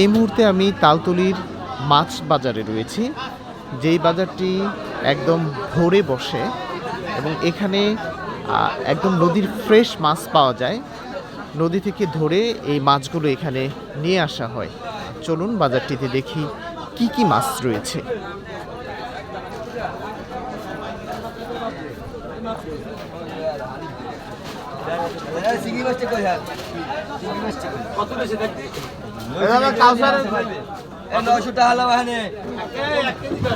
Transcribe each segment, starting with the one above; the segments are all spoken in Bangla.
এই মুহূর্তে আমি তালতলির মাছ বাজারে রয়েছি, যেই বাজারটি একদম ভোরে বসে এবং এখানে একদম নদীর ফ্রেশ মাছ পাওয়া যায়। নদী থেকে ধরে এই মাছগুলো এখানে নিয়ে আসা হয়। চলুন বাজারটিতে দেখি কি কি মাছ রয়েছে।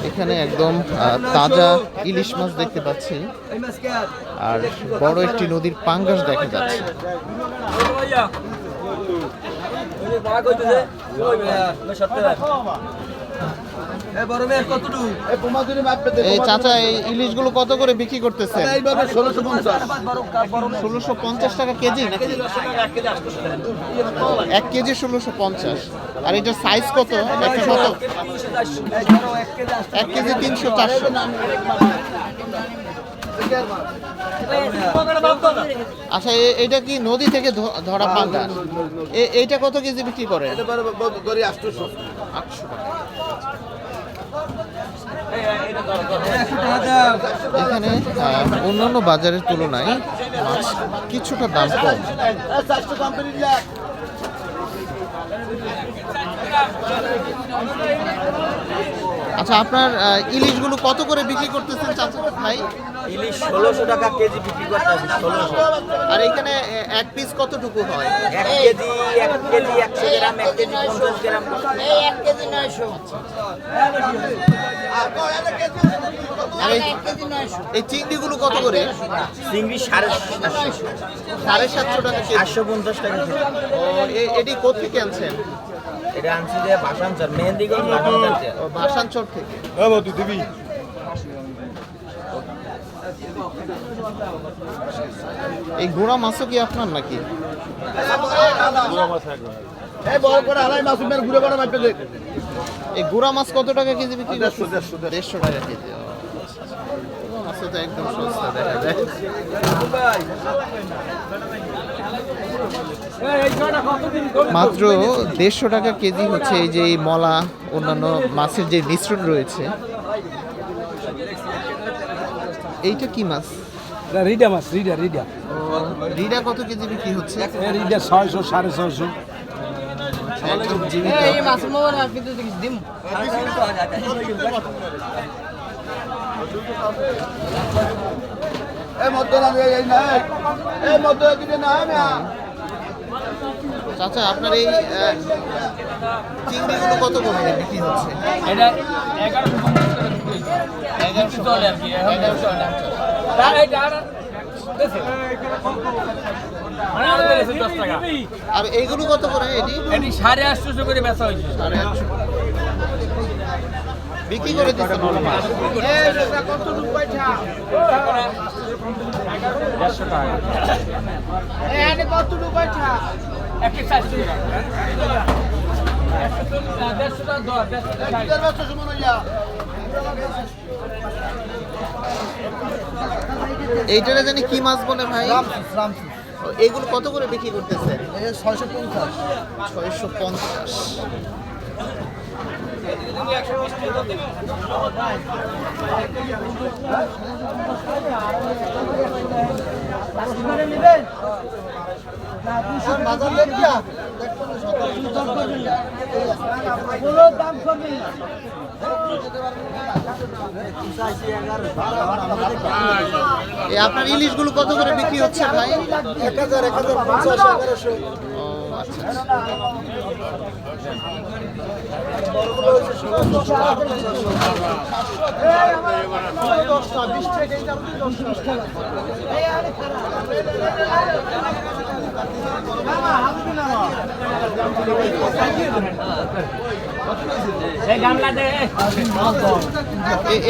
এখানে একদম আহ, তাজা ইলিশ মাছ দেখতে পাচ্ছি। আর বড় একটি নদীর পাঙ্গাস দেখা যাচ্ছে। এই চাচা এই ইলিশগুলো কত করে বিক্রি করতেছেন? ষোলোশো পঞ্চাশ। টাকা কেজি নাকি? এক কেজি ষোলোশো পঞ্চাশ। আর এটার সাইজ কত? একশো কত এক কেজি তিনশো চারশো। আচ্ছা এটা কি নদী থেকে ধ- ধরা পাঙ্গা এ- এইটা কত কেজি বিক্রি করে আটশো টাকা। এখানে অন্যান্য বাজারের তুলনায় কিছুটা দাম কম। আচ্ছা আপনার ইলিশগুলো কত করে বিক্রি করতেছেন চাচা ভাই? ইলিশ ষোলোশো টাকা কেজি বিক্রি করতে হবে ষোলোশো। আর এখানে এক পিস কতটুকু হয়? এক কেজি এক কেজি একশো গ্রাম এক কেজি পঞ্চাশ গ্রাম। আর এই- এই চিংড়িগুলো কত করে? চিংড়ি সাড়ে সাতশো। সাড়ে সাতশো টাকা কেজি। আটশো পঞ্চাশ টাকা কেজি। ও এ- এটি কোথেকে আনছেন? এটা আনছি যে ভাষাঞ্চল মেহেন্দিগঞ্জ ভাষাঞ্চল থেকে। ও ভাসানচর থেকে। এই গোড়া মাছও কি আপনার নাকি? এই গোড়া মাছ কত টাকা কেজি বিক্রি করছেন? দেড়শো টাকা কেজি আচ্ছা। গোড়া মাছও তো একদম সস্তা দেখা যায়। মাত্র দেড়শো টাকা কেজি হচ্ছে এই যে মলা অন্যান্য মাছের যে মিশ্রণ রয়েছে। এইটা কি মাছ? রিডা মাছ রিডা রিডা। রিডা কত কেজি বিক্রি হচ্ছে? রিডা ছয়শো সাড়ে ছয়শো। চাচা আপনার এই চিংড়িগুলো কত করে বিক্রি হচ্ছে? এটা চলে আর কি। আর এইগুলো কত করে এটি? এটি সাড়ে আটশোশো করে বেচা হয়েছে। সাড়ে আটশো। বিক্রি করে দিচ্ছে দেড়শো টাকা। এইটারে জানি কি মাছ বলে ভাই? ও, এইগুলো কত করে বিক্রি করতেছে? ছয়শো পঞ্চাশ। ছয়শো পঞ্চাশ। এই আপনার ইলিশগুলো কত করে বিক্রি হচ্ছে ভাই? এক হাজার এক হাজার পঞ্চাশ এগারোশো। আচ্ছা।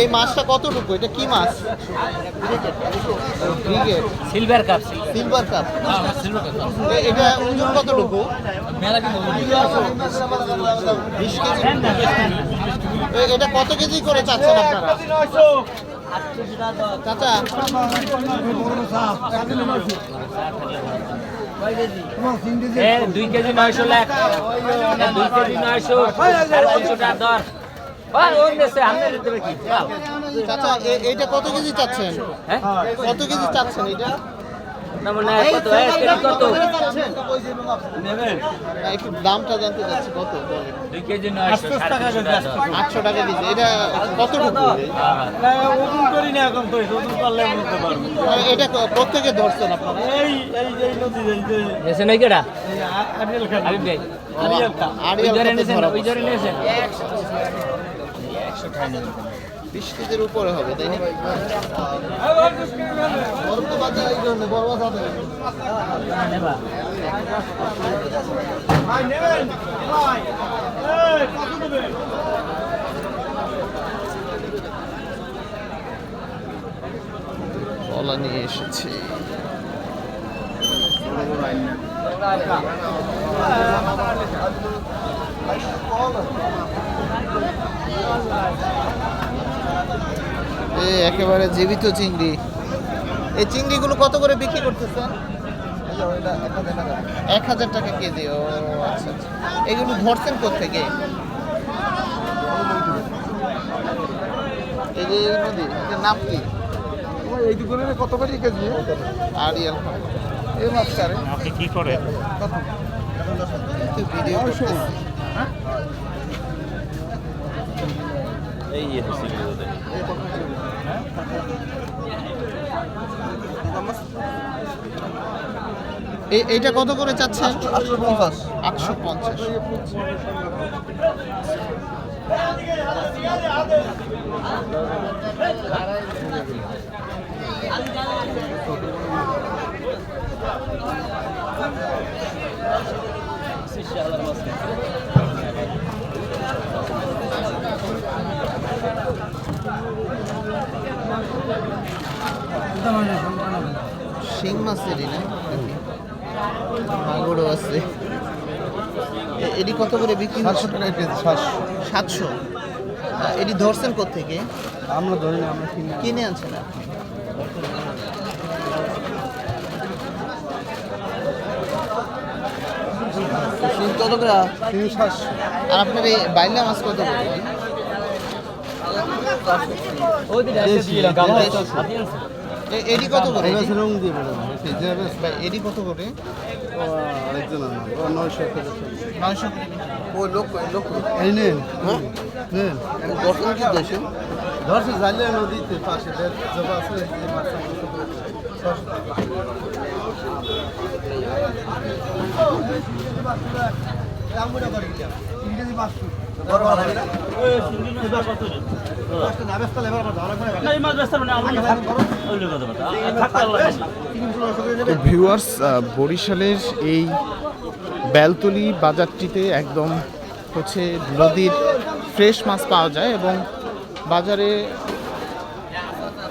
এই মাছটা কতটুকু? এটা কি মাছ? সিলভার কাপ সিলভার কাপ এটা ওজন কতটুকু? বিশ কেজি। এটা কত কেজি করে চাচ্ছেন আপনারা? চাচা? দুই কেজি নয়শো লাখ। দুই কেজি নয়শো। সাড়ে তিনশো টাকা দর। চাচা কত কেজি চাচ্ছেন? হ্যাঁ? কত কেজি চাচ্ছেন এটা দামটা জানতে চাচ্ছি কত। আটশো টাকা কেজি এটা কতটুকু? এটা প্রত্যেকে ধরছেন আপনারা? ওই ধরে নিয়েছেন ওই ধরে নিয়েছেন কেজির উপরে হবে তাই না? কলা নিয়ে এসেছি। এ একেবারে জীবিত চিংড়ি। এই চিংড়িগুলো কত করে বিক্রি করতেছেন? এক হাজার টাকা। কেজি ও আচ্ছা আচ্ছা। এগুলো ধরছেন কোথেকে এই যে নদী এটার নাম কি? এই দুপুরে কত করে কেজি? আরিয়াল এই মাছ কারে? আপনি কি করেন? তো ভিডিও করতেছি। এই এইটা কত করে চাচ্ছে আটশো পঞ্চাশ। আটশো পঞ্চাশ। শিং মাছেরই না? মাগুরও আছে। এটি কত করে বিক্রি সাতশো টাকা কেজি সাতশো। সাতশো? এটি ধরছেন থেকে আমরা ধরি না আমরা কিনে কিনে আনছেন আপনি? কত করে? আর আপনার এই বাইলা মাছ কত করে? ওই দিকে একটা দিয়ে দিলাম গামলা আপনি আনছেন এ- এটি কত করে? এটি? রং দিয়ে এটি কত করে? আরেকজন আমার ও নয়শো নয়শো ওই লোক লোক। এই নেন। নেন। দর্শন কি দেশে ধরছে জালিয়া নদীতে পাশে জবা আছে ইংরেজি পাঁচশো ভিউয়ার্স বরিশালের এই বেলতলি বাজারটিতে একদম হচ্ছে নদীর ফ্রেশ মাছ পাওয়া যায় এবং বাজারে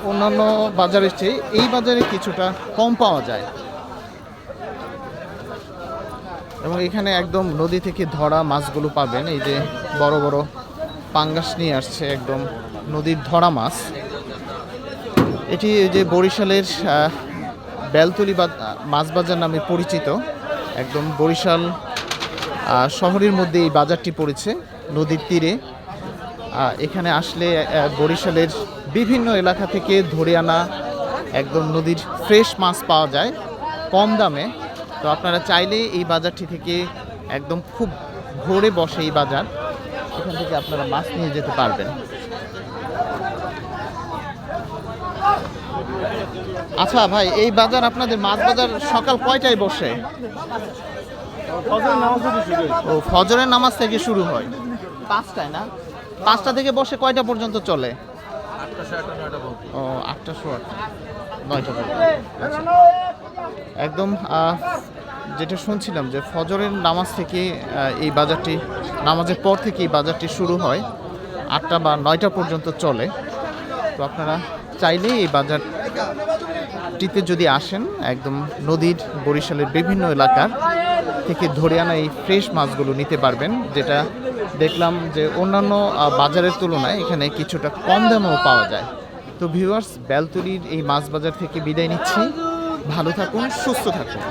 অন্যান্য বাজারের চেয়ে এই বাজারে কিছুটা কম পাওয়া যায়। এবং এখানে একদম নদী থেকে ধরা মাছগুলো পাবেন। এই যে বড় বড় পাঙ্গাস নিয়ে আসছে একদম নদীর ধরা মাছ। এটি যে বরিশালের বেলতলি মাছ বাজার নামে পরিচিত। একদম বরিশাল শহরের মধ্যে এই বাজারটি পড়েছে নদীর তীরে। এখানে আসলে বরিশালের বিভিন্ন এলাকা থেকে ধরে আনা একদম নদীর ফ্রেশ মাছ পাওয়া যায় কম দামে। তো আপনারা চাইলে এই বাজারটি থেকে একদম খুব ভোরে বসে এই বাজার। এখান থেকে আপনারা মাছ নিয়ে যেতে পারবেন। আচ্ছা ভাই এই বাজার আপনাদের মাছ বাজার সকাল কয়টায় বসে? ও ফজরের নামাজ থেকে শুরু হয়। পাঁচটায় না? পাঁচটা থেকে বসে কয়টা পর্যন্ত চলে? ও আটটা আটটা নয়টা আচ্ছা। একদম যেটা শুনছিলাম যে ফজরের নামাজ থেকে এই বাজারটি নামাজের পর থেকে এই বাজারটি শুরু হয় আটটা বা নয়টা পর্যন্ত চলে। তো আপনারা চাইলেই এই বাজারটিতে যদি আসেন, একদম নদীর বরিশালের বিভিন্ন এলাকার থেকে ধরে আনা এই ফ্রেশ মাছগুলো নিতে পারবেন, যেটা দেখলাম যে অন্যান্য বাজারের তুলনায় এখানে কিছুটা কম দামেও পাওয়া যায়। তো ভিউয়ার্স বেলতুলির এই মাছ বাজার থেকে বিদায় নিচ্ছি। ভালো থাকুন, সুস্থ থাকুন।